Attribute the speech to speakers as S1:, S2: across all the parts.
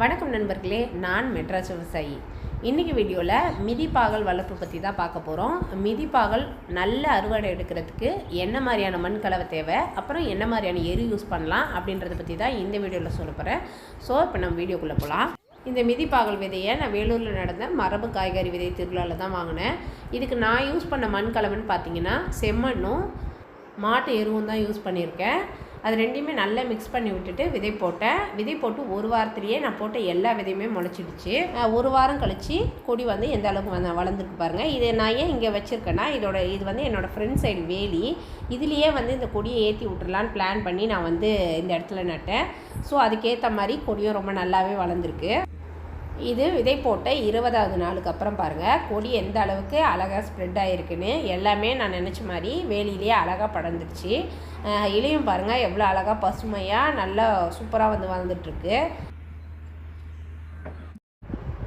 S1: வணக்கம் நண்பர்களே நான் மெட்ராஸ் விவசாயி. இன்றைக்கி வீடியோவில் மிதிப்பாகல் வளர்ப்பு பற்றி தான் பார்க்க போகிறோம் மிதிப்பாகல் நல்ல அறுவடை எடுக்கிறதுக்கு என்ன மாதிரியான மண் கலவை தேவை அப்புறம் என்ன மாதிரியான எரு யூஸ் பண்ணலாம் அப்படின்றத பற்றி தான் இந்த வீடியோவில் சொல்ல போகிறேன் ஸோ இப்போ நம்ம வீடியோக்குள்ளே போகலாம் இந்த மிதிப்பாகல் விதையை நான் வேலூரில் நடந்த மரபு காய்கறி விதை திருவிழாவில் தான் வாங்கினேன். இதுக்கு நான் யூஸ் பண்ண மண் கலவைன்னு பார்த்தீங்கன்னா செம்மண்ணும் மாட்டு எருவும் தான் யூஸ் பண்ணியிருக்கேன். அது ரெண்டையுமே நல்லா மிக்ஸ் பண்ணி விட்டுட்டு விதை போட்டேன். விதை போட்டு ஒரு வாரத்துலேயே நான் போட்ட எல்லா விதையுமே முளைச்சிடுச்சு. ஒரு வாரம் கழித்து கொடி வந்து எந்த அளவுக்கு வந்து வளர்ந்துருக்கு பாருங்கள் இதை நான் ஏன் இங்கே வச்சுருக்கேன்னா இதோட இது வந்து என்னோடய ஃப்ரெண்ட் சைடு வேலி. இதுலேயே வந்து இந்த கொடியை ஏற்றி விட்டுறலான்னு பிளான் பண்ணி நான் வந்து இந்த இடத்துல நட்டேன். ஸோ அதுக்கேற்ற மாதிரி கொடியும் ரொம்ப நல்லாவே வளர்ந்துருக்கு. இது விதை போட்ட இருபதாவது நாளுக்கு அப்புறம் பாருங்கள் கொடி எந்த அளவுக்கு அழகாக ஸ்ப்ரெட் ஆகிருக்குன்னு எல்லாமே நான் நினச்ச மாதிரி வேலியிலேயே அழகாக படர்ந்துருச்சு இலையும் பாருங்கள் எவ்வளோ அழகாக பசுமையாக நல்லா சூப்பராக வந்து வளர்ந்துட்டுருக்கு.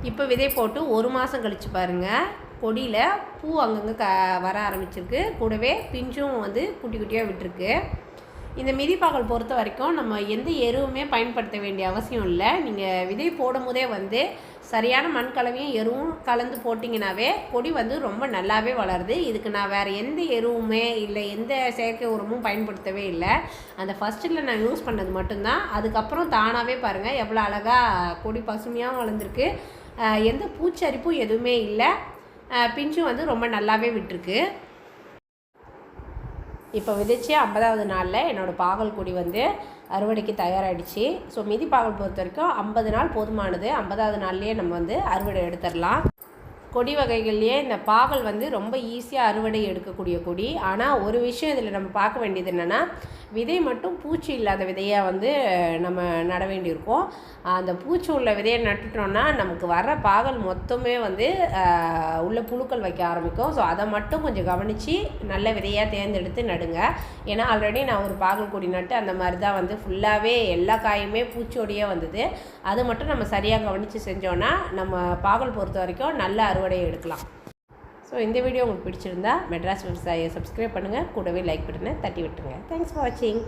S1: இப்போ விதை போட்டு ஒரு மாதம் கழித்து பாருங்கள் கொடியில் பூ அங்கங்கே க வர ஆரம்பிச்சிருக்கு. கூடவே பிஞ்சும் வந்து குட்டி குட்டியாக விட்டுருக்கு. இந்த மிதிப்பாகல் பொறுத்த வரைக்கும் நம்ம எந்த எருவுமே பயன்படுத்த வேண்டிய அவசியம் இல்லை. நீங்கள் விதை போடும் போதே வந்து சரியான மண் கலவையும் எருவும் கலந்து போட்டிங்கனாவே கொடி வந்து ரொம்ப நல்லாவே வளருது. இதுக்கு நான் வேறு எந்த எருவுமே இல்லை எந்த செயற்கை உரமும் பயன்படுத்தவே இல்லை. அந்த ஃபஸ்ட்டில் நான் யூஸ் பண்ணது மட்டும்தான். அதுக்கப்புறம் தானாகவே பாருங்கள் எவ்வளோ அழகாக கொடி பசுமையாகவும் வளர்ந்துருக்கு. எந்த பூச்சரிப்பும் எதுவுமே இல்லை. பிஞ்சும் வந்து ரொம்ப நல்லாவே விட்டுருக்கு. இப்போ விதைச்சி ஐம்பதாவது நாளில் என்னோடய பாகல் கொடி வந்து அறுவடைக்கு தயாராகிடுச்சு ஸோ மிதி பாகல் பொறுத்த வரைக்கும் ஐம்பது நாள் போதுமானது. ஐம்பதாவது நாள்லேயே நம்ம வந்து அறுவடை எடுத்துடலாம். கொடி வகைகள்லேயே இந்த பாகல் வந்து ரொம்ப ஈஸியாக அறுவடை எடுக்கக்கூடிய கொடி. ஆனால் ஒரு விஷயம் இதில் நம்ம பார்க்க வேண்டியது என்னென்னா விதை மட்டும் பூச்சி இல்லாத விதையாக வந்து நம்ம நட வேண்டியிருக்கோம். அந்த பூச்சி உள்ள விதையை நட்டுட்டோம்னா நமக்கு வர்ற பாகல் மொத்தமே வந்து உள்ள புழுக்கள் வைக்க ஆரம்பிக்கும். ஸோ அதை மட்டும் கொஞ்சம் கவனித்து நல்ல விதையாக தேர்ந்தெடுத்து நடுங்க. ஏன்னா ஆல்ரெடி நான் ஒரு பாகல் கொடி நட்டு அந்த மாதிரி தான் வந்து ஃபுல்லாகவே எல்லா காயுமே பூச்சியோடையே வந்தது. அது மட்டும் நம்ம சரியாக கவனித்து செஞ்சோன்னா நம்ம பாகல் பொறுத்த வரைக்கும் நல்ல அறுவடையை எடுக்கலாம். ஸோ இந்த வீடியோ உங்களுக்கு பிடிச்சிருந்தா மெட்ராஸ் விவசாயியை சப்ஸ்கிரைப் பண்ணுங்கள் கூடவே லைக் பட்டனை தட்டி விட்டுருங்க. தேங்க்ஸ் ஃபார் வாட்சிங்